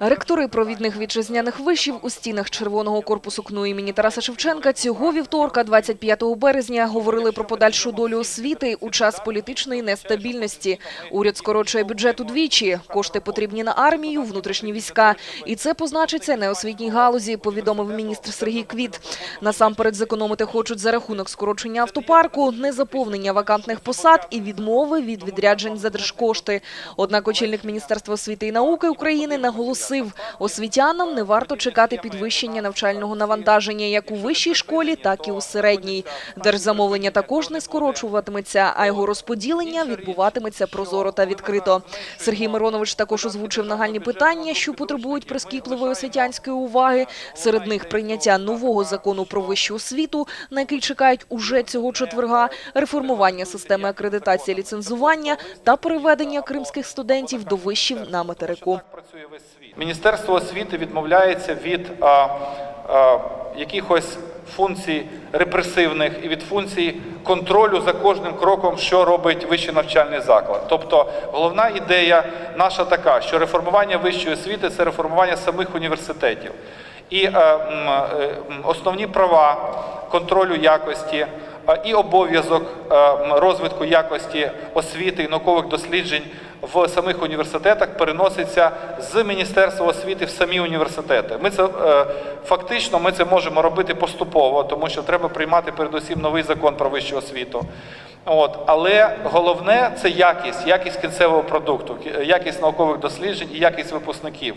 Ректори провідних вітчизняних вишів у стінах Червоного корпусу КНУ імені Тараса Шевченка цього вівторка, 25 березня, говорили про подальшу долю освіти у час політичної нестабільності. Уряд скорочує бюджет удвічі, кошти потрібні на армію, внутрішні війська. І це позначиться на освітній галузі, повідомив міністр Сергій Квіт. Насамперед зекономити хочуть за рахунок скорочення автопарку, незаповнення вакантних посад і відмови від відряджень за держкошти. Однак очільник Міністерства освіти і науки України наголосив, освітянам не варто чекати підвищення навчального навантаження як у вищій школі, так і у середній. Держзамовлення також не скорочуватиметься, а його розподілення відбуватиметься прозоро та відкрито. Сергій Миронович також озвучив нагальні питання, що потребують прискіпливої освітянської уваги. Серед них прийняття нового закону про вищу освіту, на який чекають уже цього четверга, реформування системи акредитації ліцензування та переведення кримських студентів до вишів на материку. Працює весь світ. Міністерство освіти відмовляється від а, а, якихось функцій репресивних і від функцій контролю за кожним кроком, що робить вищий навчальний заклад. Тобто головна ідея наша така, що реформування вищої освіти це реформування самих університетів. І е, м, е, основні права контролю якості і обов'язок розвитку якості освіти і наукових досліджень в самих університетах переноситься з Міністерства освіти в самі університети. Ми це е, фактично ми це можемо робити поступово, тому що треба приймати передусім новий закон про вищу освіту. От, але головне це якість, якість кінцевого продукту, якість наукових досліджень і якість випускників.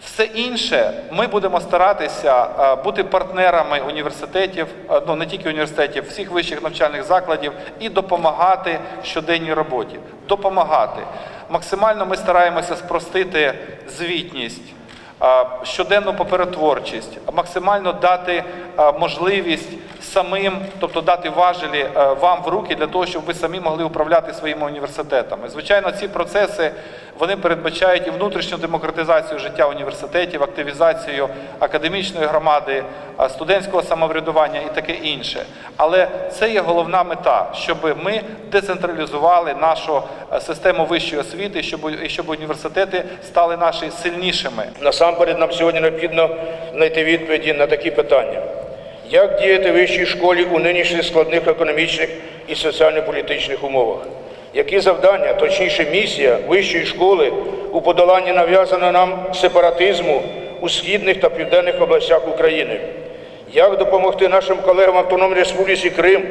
Все інше ми будемо старатися е, бути партнерами університетів, е, ну не тільки університетів, всіх вищих навчальних закладів і допомагати щоденній роботі. Допомагати. Максимально ми стараємося спростити звітність, щоденну поперетворчість, максимально дати можливість самим, тобто дати важелі вам в руки для того, щоб ви самі могли управляти своїми університетами. Звичайно, ці процеси вони передбачають і внутрішню демократизацію життя університетів, активізацію академічної громади, студентського самоврядування і таке інше. Але це є головна мета, щоб ми децентралізували нашу систему вищої освіти, щоб щоб університети стали наші сильнішими. Насамперед нам сьогодні необхідно знайти відповіді на такі питання. Як діяти вищій школі у нинішніх складних економічних і соціально-політичних умовах? Які завдання, точніше місія вищої школи у подоланні нав'язаного нам сепаратизму у східних та південних областях України? Як допомогти нашим колегам Автономній Республіці Крим,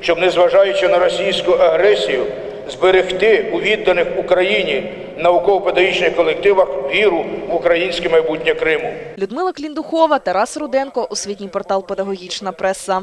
щоб, незважаючи на російську агресію, зберегти у відданих Україні науково-педагогічних колективах віру в українське майбутнє Криму? Людмила Кліндухова, Тарас Руденко, освітній портал «Педагогічна преса».